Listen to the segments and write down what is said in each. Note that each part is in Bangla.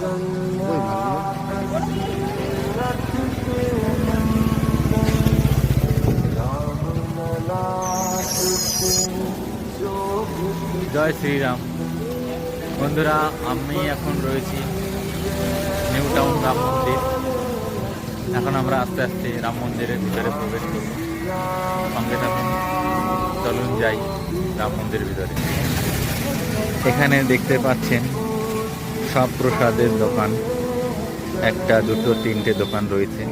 জয় শ্রীরাম। বন্ধুরা, আমি এখন রয়েছি নিউ টাউন রাম মন্দির। এখন আমরা আস্তে আস্তে রাম মন্দিরের ভিতরে প্রবেশ করব। সঙ্গে থাকুন, চলুন যাই রাম মন্দিরের ভিতরে। এখানে দেখতে পাচ্ছেন সব প্রসাদের দোকান। একটা, দুটো, তিনটে দোকান রয়েছে।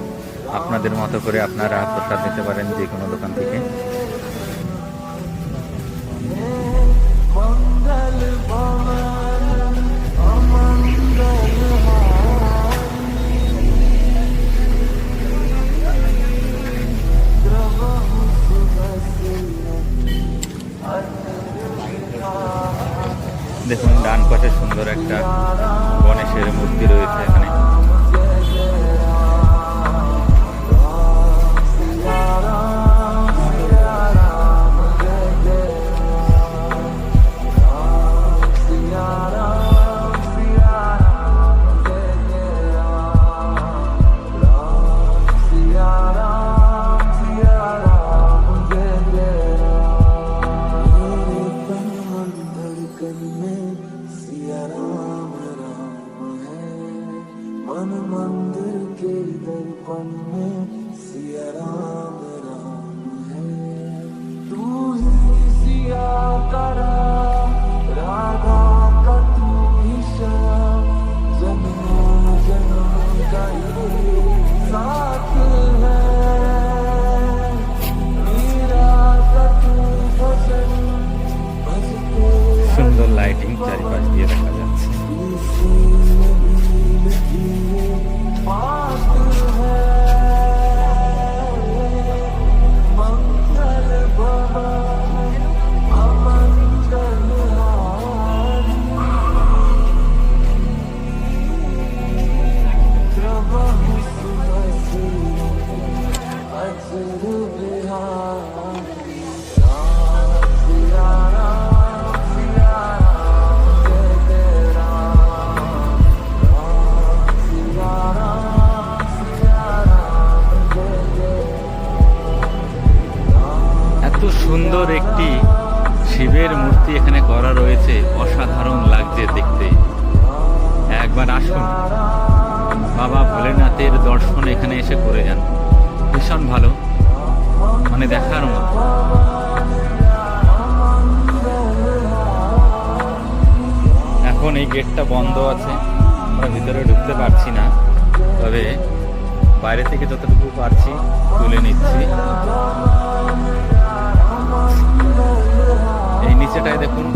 আপনাদের মতো করে আপনারা প্রসাদ নিতে পারেন যে কোনো দোকান থেকে। দেখুন ডান পাশে সুন্দর একটা গণেশের মূর্তি রয়েছে এখানে। gun. সুন্দর একটি শিবের মূর্তি এখানে করা রয়েছে। অসাধারণ লাগছে দেখতে। একবার আসুন। বাবা ভোলেনাথের দর্শন এখানে এসে করে যান। ভীষণ ভালো। মানে দেখার মতো। এখন এই গেটটা বন্ধ আছে। আমরা ভিতরে ঢুকতে পারছি না। তবে বাইরে থেকে যতটুকু পারছি তুলে নিচ্ছি। এই নিচেটায় দেখুন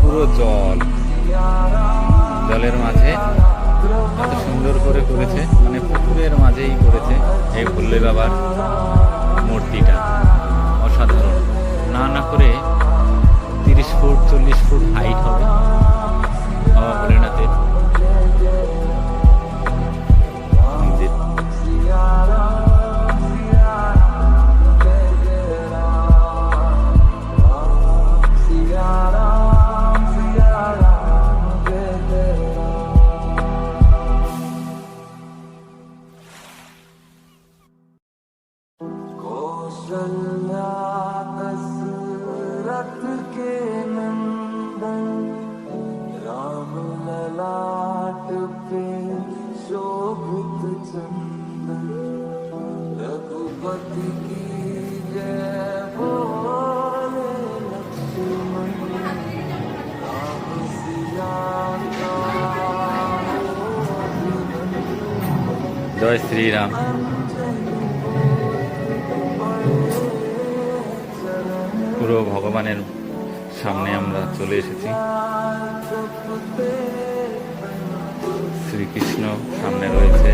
পুরো জল। জলের মাঝে এত সুন্দর করে করেছে মানে পুকুরের মাঝেই করেছে এই ভুল্লে বাবার মূর্তিটা। অসাধারণ। না না করে তিরিশ ফুট, চল্লিশ ফুট হাইট হবে। বাবা ভোলেনাথের। জয় শ্রীরাম। পুরো ভগবানের সামনে আমরা চলে এসেছি। শ্রীকৃষ্ণ সামনে রয়েছে।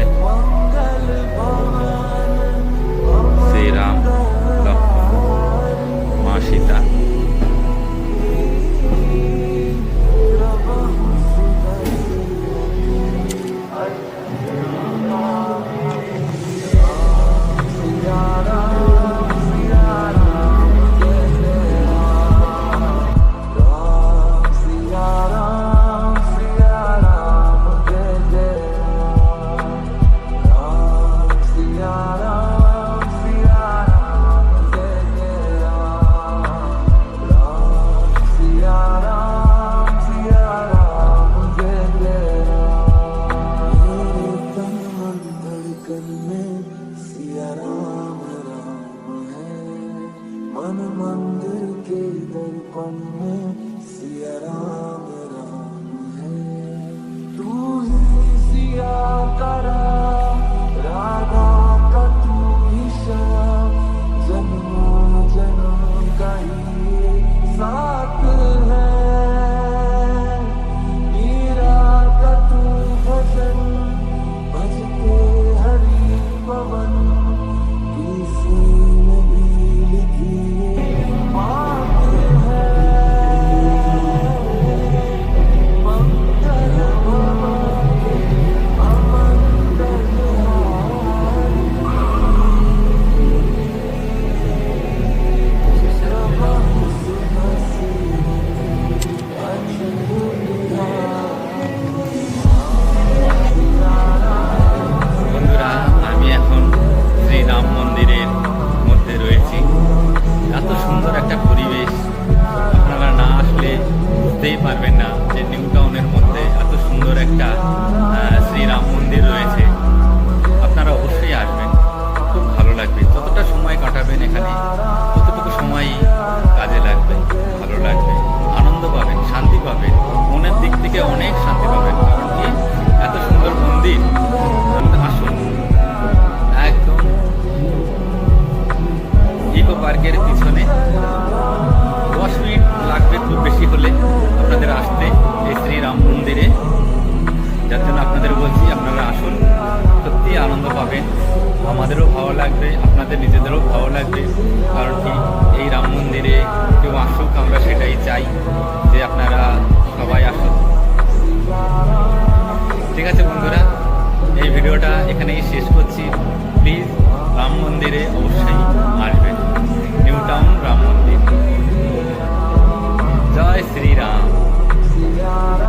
मन मंदिर के दर्पण में सिया राम राम है। तू ही सिया का বুঝতেই পারবেন না যে নিউ টাউনের মধ্যে এত সুন্দর একটা শ্রীরাম মন্দির রয়েছে। শ্রী রাম মন্দিরে। যার জন্য আপনাদের বলছি, আপনারা আসুন। সত্যি আনন্দ পাবেন। আমাদেরও ভালো লাগবে, আপনাদের নিজেদেরও ভালো লাগবে। কারণ কি, এই রাম মন্দিরে কেউ আসুক, আমরা সেটাই চাই যে আপনারা সবাই আসুন